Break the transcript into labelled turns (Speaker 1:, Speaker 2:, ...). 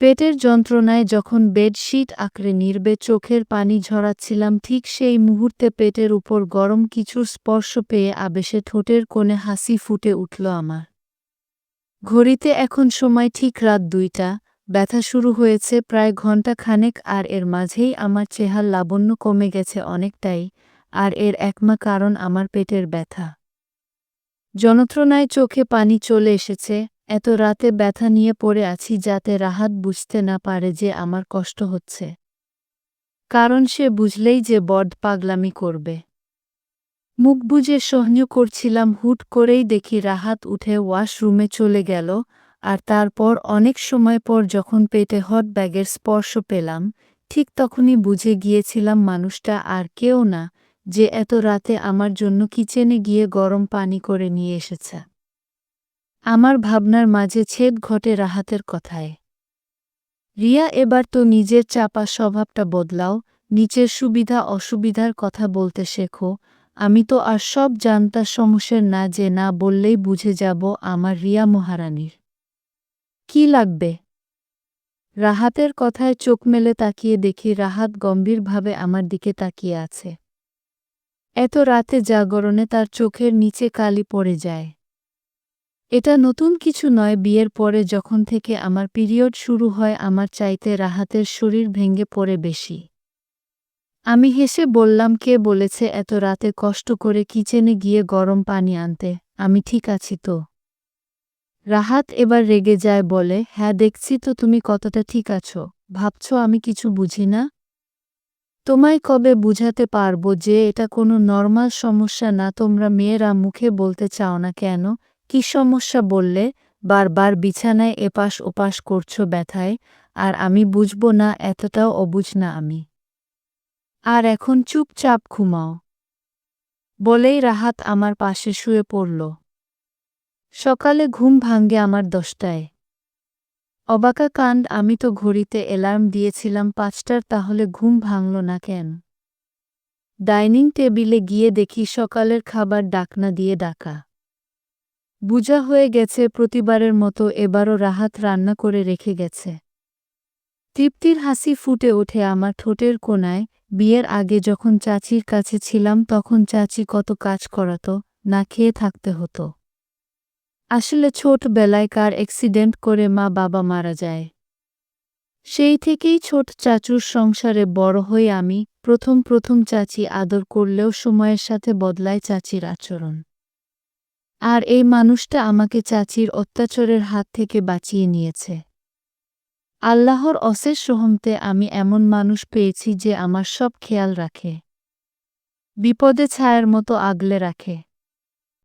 Speaker 1: পেটের যন্ত্রণায় যখন বেডশিট আঁকড়ে নির্বে চোখের পানি ঝরাচ্ছিলাম, ঠিক সেই মুহূর্তে পেটের উপর গরম কিছু স্পর্শ পেয়ে আবেশে ঠোঁটের কোণে হাসি ফুটে উঠল আমার। ঘড়িতে এখন সময় ঠিক রাত দুইটা, ব্যথা শুরু হয়েছে প্রায় ঘণ্টা খানেক আর এর মাঝেই আমার চেহার লাবণ্য কমে গেছে অনেকটাই, আর এর একমা কারণ আমার পেটের ব্যথা। যন্ত্রণায় চোখে পানি চলে এসেছে এত রাতে ব্যথা নিয়ে পড়ে আছি যাতে রাহাত বুঝতে না পারে যে আমার কষ্ট হচ্ছে। কারণ সে বুঝলেই যে বড পাগলামি করবে। মুখ বুজে সহ্য করছিলাম, হুট করেই দেখি রাহাত উঠে ওয়াশরুমে চলে গেল আর তারপর অনেক সময় পর যখন পেটে হট ব্যাগের স্পর্শ পেলাম, ঠিক তখনই বুঝে গিয়েছিলাম মানুষটা আর কেউ না যে এত রাতে আমার জন্য কিচেনে গিয়ে গরম পানি করে নিয়ে এসেছে। আমার ভাবনার মাঝে ছেদ ঘটে রাহাতের কথায়। রিয়া, এবার তো নিজের চাপা স্বভাবটা বদলাও, নিচের সুবিধা অসুবিধার কথা বলতে শেখো। আমি তো আর সব জানতা সমস্যার না যে না বললেই বুঝে যাব আমার রিয়া মহারানীর। কি লাগবে? রাহাতের কথায় চোখ মেলে তাকিয়ে দেখি রাহাত গম্ভীরভাবে আমার দিকে তাকিয়ে আছে। এত রাতে জাগরণে তার চোখের নিচে কালি পড়ে যায়। এটা নতুন কিছু নয় বিয়ের পরে যখন থেকে আমার পিরিয়ড শুরু হয় আমার চাইতে রাহাতের শরীর ভেঙে পড়ে বেশি। আমি হেসে বললাম, কে বলেছে এত রাতে কষ্ট করে কিচেনে গিয়ে গরম পানি আনতে? আমি ঠিক আছি তো। রাহাত এবার রেগে যায়, বলে হ্যাঁ দেখছি তো তুমি কতটা ঠিক আছো। ভাবছ আমি কিছু বুঝি না? তোমায় কবে বুঝাতে পারব যে এটা কোনো নর্মাল সমস্যা না? তোমরা মেয়েরা মুখে বলতে চাও না কেন? কি সমস্যা বললে? বারবার বিছানায় এপাশ ওপাশ করছ ব্যথায়, আর আমি বুঝব না, এতটাও অবুঝ না আমি। আর এখন চুপচাপ ঘুমাও। বলেই রাহাত আমার পাশে শুয়ে পড়ল। সকালে ঘুম ভাঙ্গে আমার দশটায়। অবাকা কাণ্ড, আমি তো ঘড়িতে অ্যালার্ম দিয়েছিলাম পাঁচটার, তাহলে ঘুম ভাঙল না কেন? ডাইনিং টেবিলে গিয়ে দেখি সকালের খাবার ডাকনা দিয়ে ডাকা। বুঝা হয়ে গেছে প্রতিবারের মতো এবারও রাহাত রান্না করে রেখে গেছে। তৃপ্তির হাসি ফুটে ওঠে আমার ঠোঁটের কোনায় বিয়ের আগে যখন চাচির কাছে ছিলাম তখন চাচি কত কাজ করাতো, না খেয়ে থাকতে হতো। আসলে ছোটবেলায় কার অ্যাক্সিডেন্ট করে মা বাবা মারা যায়। সেই থেকেই ছোট চাচুর সংসারে বড় হয়ে আমি, প্রথম প্রথম চাচি আদর করলেও সময়ের সাথে বদলায় চাচির আচরণ। আর এই মানুষটা আমাকে চাচির অত্যাচারের হাত থেকে বাঁচিয়ে নিয়েছে। আল্লাহর অশেষ রহমতে আমি এমন মানুষ পেয়েছি যে আমার সব খেয়াল রাখে। বিপদে ছায়ার মতো আগলে রাখে।